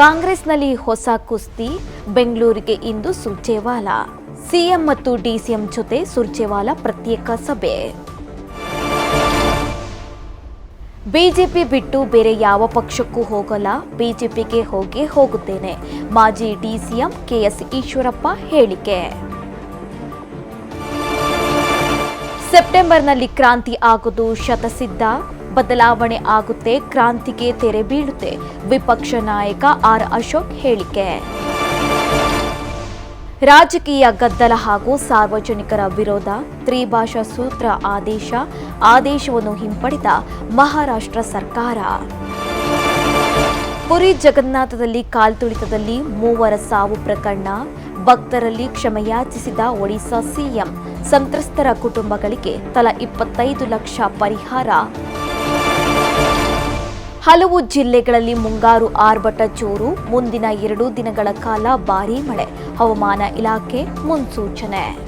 ಕಾಂಗ್ರೆಸ್ನಲ್ಲಿ ಹೊಸ ಕುಸ್ತಿ, ಬೆಂಗಳೂರಿಗೆ ಇಂದು ಸುರ್ಜೇವಾಲಾ. ಸಿಎಂ ಮತ್ತು ಡಿಸಿಎಂ ಜೊತೆ ಸುರ್ಜೇವಾಲಾ ಪ್ರತ್ಯೇಕ ಸಭೆ. ಬಿಜೆಪಿ ಬಿಟ್ಟು ಬೇರೆ ಯಾವ ಪಕ್ಷಕ್ಕೂ ಹೋಗಲ್ಲ, ಬಿಜೆಪಿಗೆ ಹೋಗಿ ಹೋಗುತ್ತೇನೆ, ಮಾಜಿ ಡಿಸಿಎಂ ಕೆಎಸ್ ಈಶ್ವರಪ್ಪ ಹೇಳಿಕೆ. ಸೆಪ್ಟೆಂಬರ್ನಲ್ಲಿ ಕ್ರಾಂತಿ ಆಗೋದು ಶತಸಿದ್ಧ. ಬದಲಾವಣೆ ಆಗುತ್ತೆ, ಕ್ರಾಂತಿಗೆ ತೆರೆ ಬೀಳುತ್ತೆ. ವಿಪಕ್ಷ ನಾಯಕ ಆರ್ ಅಶೋಕ್ ಹೇಳಿಕೆ. ರಾಜಕೀಯ ಗದ್ದಲ ಹಾಗೂ ಸಾರ್ವಜನಿಕರ ವಿರೋಧ, ತ್ರಿಭಾಷಾ ಸೂತ್ರ ಆದೇಶ, ಆದೇಶವನ್ನು ಹಿಂಪಡೆದ ಮಹಾರಾಷ್ಟ್ರ ಸರ್ಕಾರ. ಪುರಿ ಜಗನ್ನಾಥದಲ್ಲಿ ಕಾಲ್ತುಳಿತದಲ್ಲಿ ಮೂವರ ಸಾವು ಪ್ರಕರಣ, ಭಕ್ತರಲ್ಲಿ ಕ್ಷಮೆಯಾಚಿಸಿದ ಒಡಿಶಾ ಸಿಎಂ, ಸಂತ್ರಸ್ತರ ಕುಟುಂಬಗಳಿಗೆ ತಲಾ ಇಪ್ಪತ್ತೈದು ಲಕ್ಷ ಪರಿಹಾರ. ಹಲವು ಜಿಲ್ಲೆಗಳಲ್ಲಿ ಮುಂಗಾರು ಆರ್ಭಟ ಚೂರು ಮುಂದಿನ ಎರಡು ದಿನಗಳ ಕಾಲ ಭಾರೀ ಮಳೆ. ಹವಾಮಾನ ಇಲಾಖೆ ಮುನ್ಸೂಚನೆ.